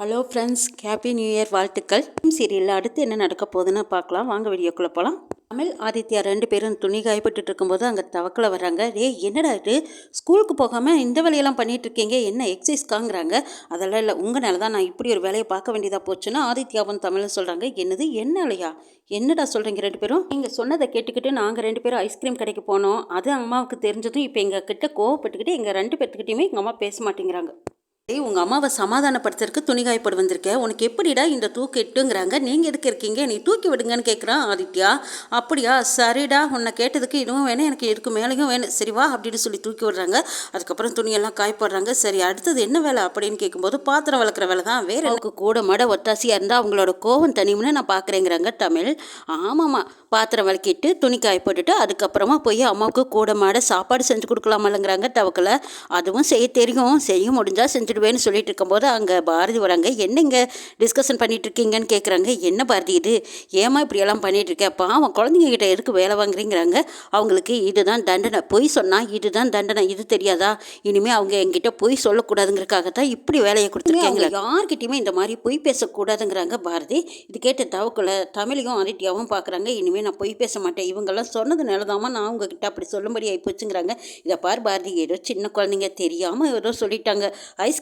Hello friends happy new year வாழ்த்துக்கள். சீரியலில் அடுத்து என்ன நடக்க போகுதுன்னு பார்க்கலாம். வாங்க வீடியோக்குள்ளே போகலாம் தமிழ் ஆதித்யா ரெண்டு பேரும் துணி காயப்பட்டு இருக்கும்போது அங்கே தவக்கில் வர்றாங்க. ரே என்னடா இது? ஸ்கூலுக்கு போகாமல் இந்த வேலையெல்லாம் பண்ணிட்டு இருக்கீங்க? என்ன எக்ஸசைஸ்க்காங்கிறாங்க அதெல்லாம் இல்லை உங்களால் தான் நான் இப்படி ஒரு வேலையை பார்க்க வேண்டியதாக போச்சுன்னா ஆதித்யாவும் தமிழும் சொல்கிறாங்க என்னது என்னாலையா என்னடா சொல்கிறீங்க ரெண்டு பேரும்? நீங்கள் சொன்னதை கேட்டுக்கிட்டு நாங்கள் ரெண்டு பேரும் ஐஸ்கிரீம் கடைக்கு போனோம். அது அம்மாவுக்கு தெரிஞ்சதும் இப்போ எங்கள் கிட்ட கோவப்பட்டுக்கிட்டு எங்கள் ரெண்டு பேர்த்துக்கிட்டையுமே எங்கள் அம்மா பேச மாட்டேங்கிறாங்க. ஏய் உங்கள் அம்மாவை சமாதானப்படுத்துறதுக்கு துணி காயப்பட வந்திருக்க. உனக்கு எப்படிடா இந்த தூக்கு எட்டுங்கிறாங்க? நீங்கள் எதுக்கு இருக்கீங்க? நீ தூக்கி விடுங்கன்னு கேட்குறான் ஆதித்யா. அப்படியா? சரிடா. உன்னை கேட்டதுக்கு இதுவும் வேணும் எனக்கு இதுக்கு மேலேயும் வேணும். சரி வா அப்படின்னு சொல்லி தூக்கி விடுறாங்க. அதுக்கப்புறம் துணியெல்லாம் காயப்படுறாங்க. சரி அடுத்தது என்ன வேலை அப்படின்னு கேட்கும்போது பாத்திரம் வளர்க்குற வேலை தான். வேறு எனக்கு கூட மட ஒத்தாசியாக இருந்தால் அவங்களோட கோவம் தனியும்னு நான் பார்க்குறேங்கிறாங்க தமிழ். ஆமாம்மா. பாத்திரம் விளக்கிட்டு துணி காய போட்டுட்டு அதுக்கப்புறமா போய் அம்மாவுக்கு கூட மாட சாப்பாடு செஞ்சு கொடுக்கலாமலங்கிறாங்க தவக்கில் அதுவும் செய்ய தெரியும். செய்ய முடிஞ்சால் செஞ்சுடுவேன்னு சொல்லிட்டு இருக்கும்போது அங்கே பாரதி வராங்க. என்னங்க டிஸ்கஷன் பண்ணிட்டு இருக்கீங்கன்னு கேட்குறாங்க என்ன பாரதி இது? ஏமா இப்படியெல்லாம் பண்ணிட்டு இருக்க பாவம் குழந்தைங்க கிட்ட எதுக்கு வேலை வாங்குறீங்கிறாங்க? அவங்களுக்கு இதுதான் தண்டனை. பொய் சொன்னால் இதுதான் தண்டனை. இது தெரியாதா? இனிமேல் அவங்க என்கிட்ட பொய் சொல்லக்கூடாதுங்கிறதுக்காக தான் இப்படி வேலையை கொடுத்துருக்காங்க யார்கிட்டயுமே இந்த மாதிரி பொய் பேசக்கூடாதுங்கிறாங்க பாரதி. இது கேட்ட தவக்குள்ள தமிழையும் ஆதித்யாவும் பார்க்குறாங்க இனிமேல் நான் பொய் பேச மாட்டேன். இவங்கெல்லாம் சொன்னதுனால தாம்மா நான் உங்ககிட்ட அப்படி சொல்லும்படி ஆகிப்போச்சுங்கிறாங்க இதை பார் பாரதி ஏதோ சின்ன குழந்தைங்க தெரியாமல் ஏதோ சொல்லிட்டாங்க.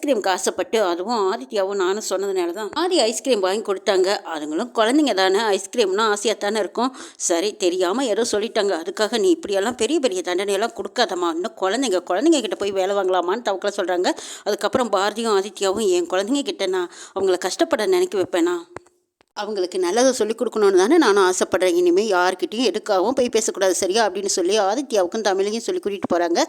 ஐஸ்கிரீமுக்கு ஆசைப்பட்டு அதுவும் ஆதித்யாவும் நானும் சொன்னதுனால தான் ஆதி ஐஸ்கிரீம் வாங்கி கொடுத்தாங்க. அதுங்களும் குழந்தைங்க தானே ஐஸ்கிரீம்னா ஆசையாக தானே இருக்கும். சரி தெரியாமல் ஏதோ சொல்லிட்டாங்க. அதுக்காக நீ இப்படியெல்லாம் பெரிய பெரிய தண்டனையெல்லாம் கொடுக்காதம்மா. இன்னும் குழந்தைங்க குழந்தைங்க கிட்ட போய் வேலை வாங்கலாமான்னு தவக்கல சொல்கிறாங்க அதுக்கப்புறம் பாரதியும் ஆதித்யாவும் என் குழந்தைங்க கிட்ட நான் அவங்கள கஷ்டப்பட நினைக்க வைப்பேனா? அவங்களுக்கு நல்லதை சொல்லிக் கொடுக்கணும்னு தானே நானும் ஆசைப்பட்றேன். இனிமேல் யார்கிட்டையும் எடுக்காவும் போய் பேசக்கூடாது சரியா? அப்படின்னு சொல்லி ஆதித்யாவுக்கும் தமிழையும் சொல்லி கூட்டிகிட்டு போகிறாங்க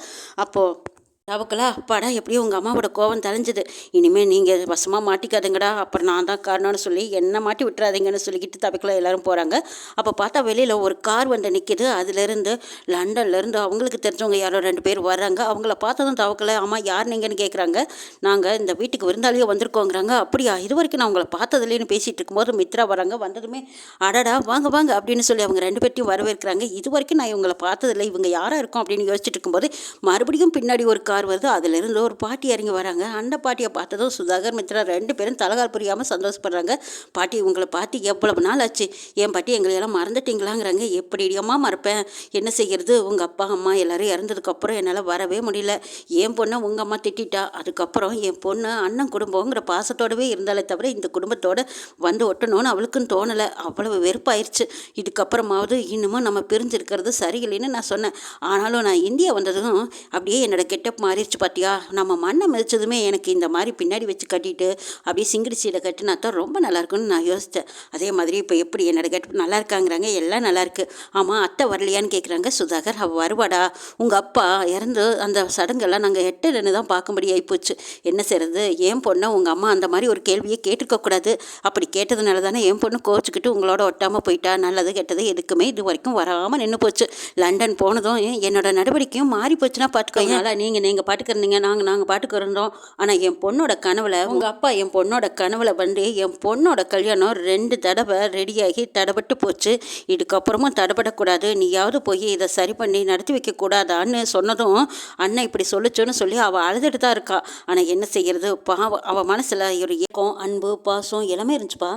அப்போது தவக்கலா அப்பாடா எப்படியோ உங்கள் அம்மாவோட கோவம் தலைஞ்சுது இனிமேல் நீங்கள் வசமாக மாட்டிக்காதுங்கடா. அப்புறம் நான் தான் காரணம்னு சொல்லி என்ன மாட்டி விட்டுறாதீங்கன்னு சொல்லிக்கிட்டு தவக்கலாம் எல்லாரும் போகிறாங்க அப்போ பார்த்தா வெளியில் ஒரு கார் வந்து நிற்கிது அதுலேருந்து லண்டன்லேருந்து அவங்களுக்கு தெரிஞ்சவங்க யாரோ ரெண்டு பேர் வர்றாங்க. அவங்கள பார்த்ததும் தவக்கல. ஆமாம் யார் நீங்கன்னு கேட்குறாங்க நாங்கள் இந்த வீட்டுக்கு விருந்தாளியோ வந்திருக்கோங்கிறாங்க. அப்படியா? இது வரைக்கும் நான் உங்களை பார்த்ததுலேன்னு பேசிகிட்டு இருக்கும்போது மித்ரா வராங்க. வந்ததுமே அடடா வாங்க வாங்க அப்படின்னு சொல்லி அவங்க ரெண்டு பேர்ட்டையும் வரவேற்கிறாங்க. இது வரைக்கும் நான் இவங்களை பார்த்ததில்ல. இவங்க யாராக இருக்கும் அப்படின்னு யோசிச்சுட்டு இருக்கும்போது மறுபடியும் பின்னாடி ஒரு கார் வருது அதிலிருந்து ஒரு பாட்டி இறங்கி வராங்க. அந்த பாட்டியை பார்த்ததும் சுதாகர் மித்ரா ரெண்டு பேரும் தலகால் புரியாமல் சந்தோஷப்படுறாங்க. பாட்டி உங்களை பார்த்து எவ்வளவு நாள் ஆச்சு? என் பாட்டி எங்களையெல்லாம் மறந்துட்டீங்களாங்கிறாங்க. எப்படி அம்மா மறப்பேன்? என்ன செய்கிறது உங்கள் அப்பா அம்மா எல்லோரும் இறந்ததுக்கப்புறம் என்னால் வரவே முடியல. என் பொண்ணை உங்கள் அம்மா திட்டிட்டா? அதுக்கப்புறம் என் பொண்ணு அண்ணன் குடும்பங்கிற பாசத்தோடவே இருந்தாலே தவிர இந்த குடும்பத்தோட வந்து ஒட்டணும்னு அவளுக்குன்னு தோணலை. அவ்வளவு வெறுப்பாயிருச்சு. இதுக்கப்புறமாவது இன்னமும் நம்ம பிரிஞ்சிருக்கிறது சரியில்லைன்னு நான் சொன்னேன். ஆனாலும் நான் இந்தியா வந்ததும் அப்படியே என்னோட கெட்டப் மாறிடுச்சு பார்த்தியா நம்ம மண்ணை மிதிச்சதுமே எனக்கு இந்த மாதிரி பின்னாடி வச்சு கட்டிட்டு அப்படியே சிங்கிடி சீடை கட்டினா தான் ரொம்ப நல்லா இருக்கும்னு நான் யோசித்தேன். அதே மாதிரி இப்போ எப்படி என்னோட கெட்டப் நல்லா இருக்காங்கிறாங்க எல்லாம் நல்லா இருக்கு. ஆமாம் அத்தை வரலையான்னு கேட்குறாங்க சுதாகர் அவள் வருவாடா. உங்கள் அப்பா இறந்து அந்த சடங்கெல்லாம் நாங்கள் எட்டுலன்னு தான் பார்க்கும்படி ஆகிப்போச்சு என்ன செய்கிறது ஏன் பொண்ணை உங்கள் அம்மா அந்த மாதிரி ஒரு கேள்வியை கேட்டுக்கக்கூடாது அப்படி கேட்டதுனால தானே என் பொண்ணு கோச்சிக்கிட்டு உங்களோட ஒட்டாமல் போயிட்டா. நல்லது கெட்டது எதுக்குமே இது வரைக்கும் வராமல் நின்று போச்சு. லண்டன் போனதும் என்னோட நடவடிக்கையும் மாறி போச்சுன்னா பார்த்துக்கோங்க அதனால் நீங்கள் நீங்கள் பாட்டுக்கு இருந்தீங்க நாங்கள் நாங்கள் பாட்டுக்கு இருந்தோம். ஆனால் என் பொண்ணோட கனவுல உங்கள் அப்பா என் பொண்ணோட கனவுல வந்து என் பொண்ணோட கல்யாணம் ரெண்டு தடவை ரெடியாகி தடப்பட்டு போச்சு. இதுக்கப்புறமும் தடப்படக்கூடாது. நீயாவது போய் இதை சரி பண்ணி நடத்தி வைக்கக்கூடாதான்னு சொன்னதும் அண்ணன் இப்படி சொல்லிச்சோன்னு சொல்லி அவள் அழுதுட்டு தான் இருக்கா. ஆனால் என்ன செய்யறது? பாவம். அவள் மனசில் ஒரு ஏக்கம் அன்பு பாசம் எல்லாமே இருந்துச்சுப்பா.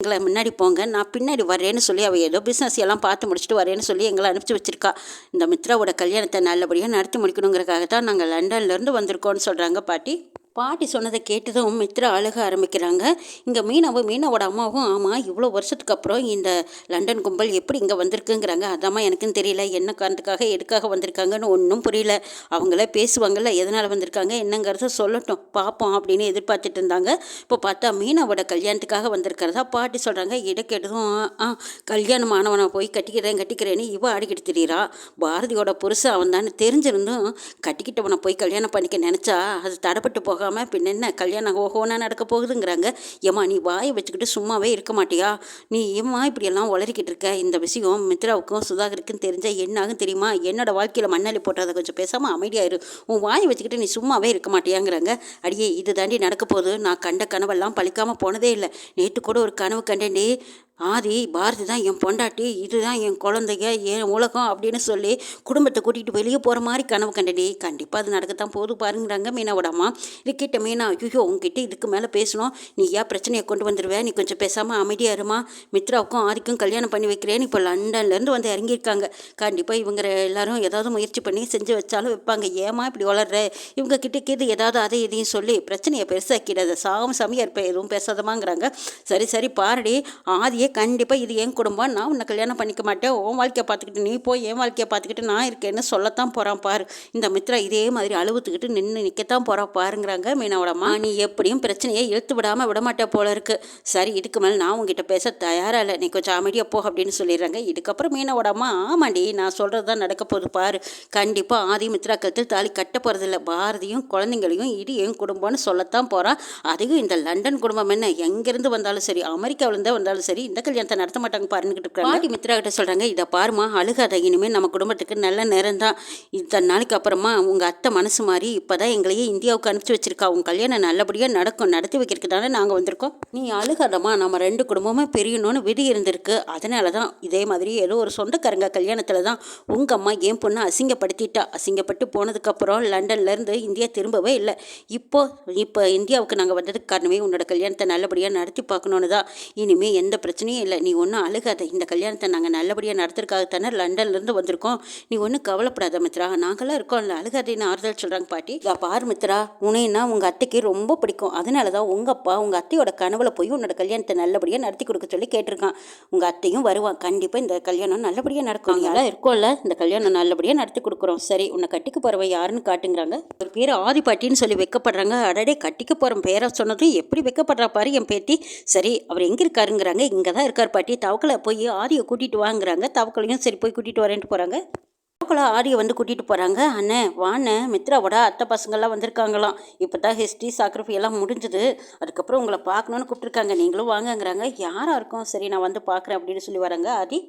எங்களை முன்னாடி போங்க நான் பின்னாடி வரேன்னு சொல்லி அவள் ஏதோ பிஸ்னஸ் எல்லாம் பார்த்து முடிச்சுட்டு வரேன்னு சொல்லி எங்களை அனுப்பிச்சி வச்சிருக்கா. இந்த மித்ராவோட கல்யாணத்தை நல்லபடியாக நடத்தி முடிக்கணுங்கிறக்காக தான் நாங்கள் லண்டன்லேருந்து வந்திருக்கோம்னு சொல்கிறாங்க பாட்டி. பாட்டி சொன்னதை கேட்டதும் மித்ரா அழுக ஆரம்பிக்கிறாங்க. இங்கே மீனாவும் மீனாவோட அம்மாவும் ஆமாம் இவ்வளோ வருஷத்துக்கு அப்புறம் இந்த லண்டன் கும்பல் எப்படி இங்கே வந்திருக்குங்கிறாங்க. அதாம்மா எனக்கும் தெரியல. என்ன காரணத்துக்காக எதுக்காக வந்திருக்காங்கன்னு ஒன்றும் புரியல. அவங்களே பேசுவாங்கள்ல எதனால் வந்திருக்காங்க என்னங்கிறத சொல்லட்டும். பார்ப்போம் அப்படின்னு எதிர்பார்த்துட்டு இருந்தாங்க. இப்போ பார்த்தா மீனாவோட கல்யாணத்துக்காக வந்திருக்கிறதா பாட்டி சொல்கிறாங்க இட கேட்டதும் ஆ கல்யாணம் ஆனவனை போய் கட்டிக்கிறேன் கட்டிக்கிறேன்னு இவ ஆடிக்கிட்டு தெரியுறா. பாரதியோட புருஷன் அவன் தானே தெரிஞ்சிருந்தும் கட்டிக்கிட்டவனை போய் கல்யாணம் பண்ணிக்க நினச்சா அது தடப்பட்டு போகாமல் பின்ன என்ன கல்யாணம் ஓஹோனா நடக்க போகுதுங்கிறாங்க. ஏம்மா நீ வாயை வச்சுக்கிட்டு சும்மாவே இருக்க மாட்டியா? நீ ஏம்மா இப்படியெல்லாம் உளறிக்கிட்டு இருக்க? இந்த விஷயம் மித்ராவுக்கும் சுதாகருக்கும் தெரிஞ்சால் என்ன ஆகும் தெரியுமா? என்னோட வாழ்க்கையில் மண்ணாளி போட்டதை கொஞ்சம் பேசாமல் அமைதியாயிரு உன் வாயை வச்சுக்கிட்டு நீ சும்மாவே இருக்க மாட்டியாங்கிறாங்க. அடியே இது தாண்டி நடக்க போகுது. நான் கண்ட கனவெல்லாம் பழிக்காமல் போனதே இல்லை. நேற்று கூட ஒரு கனவு கண்டேன்டி ஆதி பாரதி தான் என் பொண்டாட்டி இதுதான் என் குழந்தைங்க என் உலகம் அப்படின்னு சொல்லி குடும்பத்தை கூட்டிகிட்டு வெளியே போகிற மாதிரி கனவு கண்டடி கண்டிப்பாக அது நடக்கத்தான் போது பாருங்கிறாங்க மீனாவோட அம்மா இது கிட்ட மீனா ஐயோ உங்ககிட்ட இதுக்கு மேலே பேசணும். நீ ஏன் பிரச்சனையை கொண்டு வந்துடுவேன் நீ கொஞ்சம் பேசாமல் அமைதியாக இருமா. மித்ராவுக்கும் ஆதிக்கும் கல்யாணம் பண்ணி வைக்கிறேன். இப்போ லண்டன்லேருந்து வந்து இறங்கியிருக்காங்க. கண்டிப்பாக இவங்க எல்லாரும் ஏதாவது முயற்சி பண்ணி செஞ்சு வச்சாலும் வைப்பாங்க. ஏமா இப்படி வளர்ற? இவங்க கிட்ட ஏதாவது அதை இதையும் சொல்லி பிரச்சனையை பெருசாக்கிடாத. சாம சாமியாக இருப்பேன் எதுவும் பேசாதமாங்கிறாங்க. சரி சரி பாருடி. ஆதியே கண்டிப்பாக இது என் குடும்பம். நான் உன்னை கல்யாணம் பண்ணிக்க மாட்டேன். உன் வாழ்க்கையை பார்த்துக்கிட்டு நீ போய் என் வாழ்க்கையை பார்த்துக்கிட்டு நான் இருக்கேன்னு சொல்லத்தான் போகிறான் பாரு. இந்த மித்ரா இதே மாதிரி அழுவுத்துக்கிட்டு நின்று நிற்கத்தான் போகிறான் பாருங்கிறாங்க மீனாவோடம்மா நீ எப்படியும் பிரச்சனையை இழுத்து விடாமல் விட மாட்டேன் போல இருக்கு. சரி இதுக்கு மேலே நான் உங்ககிட்ட பேச தயாராக இல்லை. நீ கொஞ்சம் அமைதியாக போ அப்படின்னு சொல்லிடுறாங்க. இதுக்கப்புறம் மீனாவோடம்மா ஆமாண்டி நான் சொல்கிறது தான் நடக்க போகுது பாரு. கண்டிப்பாக ஆதி மித்ரா கழுத்தில் தாலி கட்ட போகிறதில்ல பாரதியும் குழந்தைங்களையும் இது என் குடும்பம்னு சொல்லத்தான் போகிறான் அதுவும் இந்த லண்டன் குடும்பம் என்ன? எங்கேருந்து வந்தாலும் சரி அமெரிக்காவிலேருந்து வந்தாலும் சரி இந்த கல்யாணத்தை நடத்த மாட்டாங்க பாருன்னுக்கிட்டு இருக்காங்க. பாட்டி மித்ரா கிட்ட சொல்கிறாங்க இதை பாருமா அழுகாத. இனிமேல் நம்ம குடும்பத்துக்கு நல்ல நேரம் தான் இத்தனை நாளைக்கு அப்புறமா உங்கள் அத்தை மனசு மாதிரி இப்போ தான் எங்களையே இந்தியாவுக்கு அனுப்பிச்சி வச்சிருக்கா. உங்கள் கல்யாணம் நல்லபடியாக நடக்கும். நடத்தி வைக்கிறதுக்கு தானே நாங்கள் வந்திருக்கோம். நீ அழுகாதம்மா. நம்ம ரெண்டு குடும்பமும் பிரியணும்னு விதி இருந்திருக்கு. அதனால தான் இதே மாதிரி ஏதோ ஒரு சொந்தக்காரங்க கல்யாணத்தில் தான் உங்கள் அம்மா என் பொண்ணை அசிங்கப்படுத்திட்டா. அசிங்கப்பட்டு போனதுக்கப்புறம் லண்டன்லேருந்து இந்தியா திரும்பவே இல்லை. இப்போ இப்போ இந்தியாவுக்கு நாங்கள் வந்ததுக்கு காரணமே உன்னோட கல்யாணத்தை நல்லபடியாக நடத்தி பார்க்கணுன்னு தான் இனிமேல் எந்த பிரச்சனையும் இல்லை. நீ ஒன்றும் அழுகாத. இந்த கல்யாணத்தை நாங்கள் நல்லபடியாக நடத்துறதுக்காகத்தானே லண்டன்லேருந்து வந்திருக்கோம். நீ ஒன்றும் கவலைப்படாத மித்ரா. நாங்களாம் இருக்கோம்ல அழுகாதேன்னு ஆறுதல் சொல்கிறாங்க பாட்டி. இதா பார் மித்ரா உனைன்னா உங்கள் அத்தைக்கு ரொம்ப பிடிக்கும். அதனால தான் உங்கள் அப்பா உங்கள் அத்தையோட கனவுல போய் உன்னோட கல்யாணத்தை நல்லபடியாக நடத்தி கொடுக்க சொல்லி கேட்டிருக்கான். உங்கள் அத்தையும் வருவான். கண்டிப்பாக இந்த கல்யாணம் நல்லபடியாக நடக்கும். நீங்களாம் இருக்கோம்ல இந்த கல்யாணம் நல்லபடியாக நடத்தி கொடுக்குறோம். சரி உன்னை கட்டிக்க போகிறவ யாருன்னு காட்டுங்கிறாங்க. ஒரு பேர் ஆதி பாட்டின்னு சொல்லி வைக்கப்படுறாங்க. அடடே கட்டிக்க போகிற பேரை சொன்னதும் எப்படி வைக்கப்படுறா பாரு என் பேத்தி. சரி அவர் எங்கே இருக்காருங்கிறாங்க. இங்கே தான் இருக்கார் பாட்டி. தவக்கலை போய் ஆரியை கூட்டிகிட்டு வாங்குறாங்க. தவக்கலையும் சரி போய் கூட்டிகிட்டு வரேன்ட்டு போகிறாங்க தவக்கலை ஆரியை வந்து கூட்டிகிட்டு போகிறாங்க அண்ணே வாண்ணே மித்ராவோட அத்தை பசங்கள்லாம் வந்திருக்காங்களாம். இப்போ தான் ஹிஸ்ட்ரி சாக்ரஃபி எல்லாம் முடிஞ்சுது. அதுக்கப்புறம் உங்களை பார்க்கணுன்னு கூப்பிட்ருக்காங்க நீங்களும் வாங்கங்கிறாங்க. யாராக இருக்கும் சரி நான் வந்து பார்க்குறேன் அப்படின்னு சொல்லி வராங்க. ஆதி?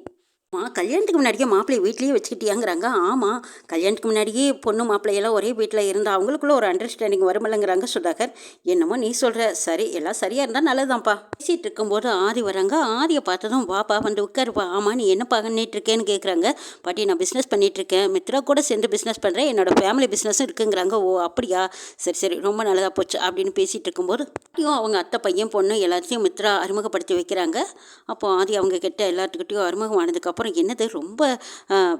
மா கல்யாணத்துக்கு முன்னாடியே மாப்பிள்ளை வீட்லேயே வச்சுக்கிட்டியாங்கிறாங்க. ஆமாம் கல்யாணத்துக்கு முன்னாடியே பொண்ணு மாப்பிள்ளையெல்லாம் ஒரே வீட்டில் இருந்தால் அவங்களுக்குள்ள ஒரு அண்டர்ஸ்டாண்டிங் வருமில்லைங்கிறாங்க சுதாகர். என்னமோ நீ சொல்கிற சரி எல்லாம் சரியாக இருந்தால் நல்லதுதான்ப்பா. பேசிகிட்டு இருக்கும்போது ஆதி வராங்க. ஆதியை பார்த்ததும் வாப்பா வந்து உட்காருப்பா ஆமாம் நீ என்ன பண்ணிட்டு இருக்கேன்னு கேட்குறாங்க பாட்டி நான் பிஸ்னஸ் பண்ணிகிட்ருக்கேன் மித்ரா கூட சேர்ந்து பிஸ்னஸ் பண்ணுறேன் என்னோடய ஃபேமிலி பிஸ்னஸும் இருக்குங்கிறாங்க. ஓ அப்படியா? சரி சரி ரொம்ப நல்லதாக போச்சு அப்படின்னு பேசிகிட்டு இருக்கும்போது பாட்டியும் அவங்க அத்தை பையன் பொண்ணு எல்லாத்தையும் மித்ரா அறிமுகப்படுத்தி வைக்கிறாங்க. அப்போ ஆதி அவங்க கிட்ட எல்லாத்துக்கிட்டையும் அறிமுகம் ஆனதுக்கப்புறம் அப்புறம் என்னது ரொம்ப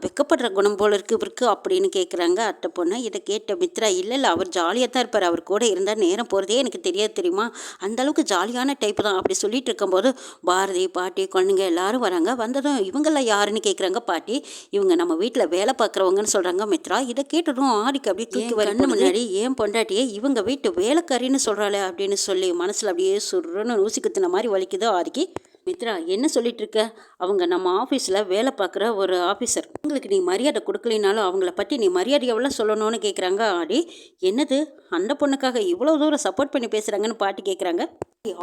வெக்கப்படுற குணம் போல இருக்கு இவருக்கு அப்படின்னு கேட்குறாங்க அத்தை பொண்ணு. இதை கேட்ட மித்ரா இல்லை இல்லை அவர் ஜாலியாக தான் இருப்பார். அவர் கூட இருந்தால் நேரம் போகிறதே எனக்கு தெரியாது தெரியுமா? அந்த அளவுக்கு ஜாலியான டைப் தான். அப்படி சொல்லிட்டு இருக்கும்போது பாரதி பாட்டி குழந்தைங்க எல்லாரும் வராங்க. வந்ததும் இவங்கெல்லாம் யாருன்னு கேட்குறாங்க பாட்டி. இவங்க நம்ம வீட்டில் வேலை பார்க்குறவங்கன்னு சொல்கிறாங்க மித்ரா. இதை கேட்டதும் ஆடிக்கு அப்படியே தூக்கி வரணும் முன்னாடி ஏன் பொண்டாட்டியே இவங்க வீட்டு வேலைக்காரின்னு சொல்கிறாளே அப்படின்னு சொல்லி மனசில் அப்படியே சுருன்னு ஊசி குத்துன மாதிரி வலிக்குது ஆதிக்கு. மித்ரா என்ன சொல்லிட்டு இருக்க அவங்க நம்ம ஆஃபீஸில் வேலை பார்க்குற ஒரு ஆஃபீஸர் உங்களுக்கு நீ மரியாதை கொடுக்கலினாலும் அவங்கள பற்றி நீ மரியாதை எவ்வளோ சொல்லணும்னு கேட்குறாங்க ஆடி என்னது? அந்த பொண்ணுக்காக இவ்வளோ தூரம் சப்போர்ட் பண்ணி பேசுகிறாங்கன்னு பாட்டி கேட்குறாங்க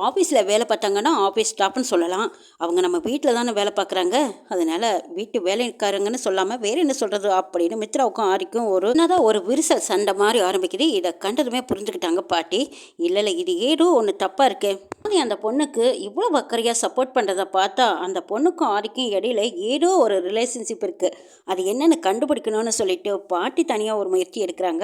ஆஃபீஸில் வேலை பார்த்தாங்கன்னா ஆஃபீஸ் ஸ்டாஃப்னு சொல்லலாம். அவங்க நம்ம வீட்டில் தானே வேலை பார்க்குறாங்க. அதனால் வீட்டு வேலைக்காரங்கன்னு சொல்லாமல் வேறு என்ன சொல்கிறது அப்படின்னு மித்ராவுக்கும் ஆரிக்கும் ஒரு என்னதான் ஒரு விரிசல் சண்டை மாதிரி ஆரம்பிக்குது. இதை கண்டதுமே புரிஞ்சுக்கிட்டாங்க பாட்டி. இல்லை இல்லை இது ஏதோ ஒன்று தப்பாக இருக்கே. அந்த பொண்ணுக்கு இவ்வளோ அக்கறையாக சப்போர்ட் பண்ணுறதை பார்த்தா அந்த பொண்ணுக்கும் ஆரிக்கும் இடையில ஏதோ ஒரு ரிலேஷன்ஷிப் இருக்குது அது என்னென்னு கண்டுபிடிக்கணும்னு சொல்லிட்டு பாட்டி தனியாக ஒரு முயற்சி எடுக்கிறாங்க.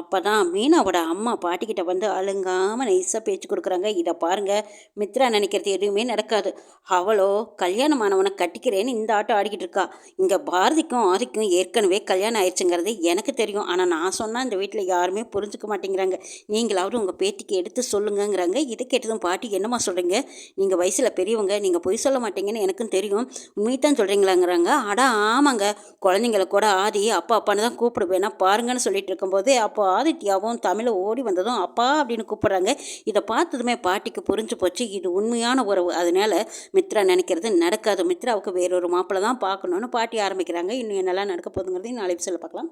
அப்போ தான் மீனாவோட அம்மா பாட்டிக்கிட்ட வந்து அழுங்காமல் நைஸாக பேச்சு கொடுக்குறாங்க. இதை பார்த்து பாருங்கள் மித்ரா நினைக்கிறது எதுவுமே நடக்காது. அவளோ கல்யாணமானவனை கட்டிக்கிறேன்னு இந்த ஆட்டம் ஆடிக்கிட்டு இருக்கா. இங்கே பாரதிக்கும் ஆதிக்கும் ஏற்கனவே கல்யாணம் ஆயிடுச்சுங்கிறது எனக்கு தெரியும். ஆனால் நான் சொன்னால் இந்த வீட்டில் யாருமே புரிஞ்சுக்க மாட்டேங்கிறாங்க. நீங்களாவது உங்கள் பேத்திக்கு எடுத்து சொல்லுங்கங்கிறாங்க. இதை கேட்டதும் பாட்டி என்னம்மா சொல்கிறீங்க நீங்கள் வயசில் பெரியவங்க. நீங்கள் பொய் சொல்ல மாட்டீங்கன்னு எனக்கும் தெரியும். உண்மையை தான் சொல்கிறீங்களாங்கிறாங்க அடா ஆமாங்க. குழந்தைங்கள கூட ஆதி அப்பா அப்பான்னு தான் கூப்பிடுவேன்னா பாருங்கன்னு சொல்லிட்டு இருக்கும்போது அப்போ ஆதித்யாவும் தமிழை ஓடி வந்ததும் அப்பா அப்படின்னு கூப்பிட்றாங்க. இதை பார்த்ததுமே பாட்டிக்கு புரிஞ்சு போச்சு. இது உண்மையான உறவு. அதனால மித்ரா நினைக்கிறது நடக்காது. மித்ராவுக்கு வேறொரு மாப்பிள்ளை தான் பார்க்கணுன்னு பாட்டி ஆரம்பிக்கிறாங்க. இன்னும் என்னெல்லாம் நடக்க போகுதுங்கிறதையும் நாளைக்கு சொல்ல பார்க்கலாம்.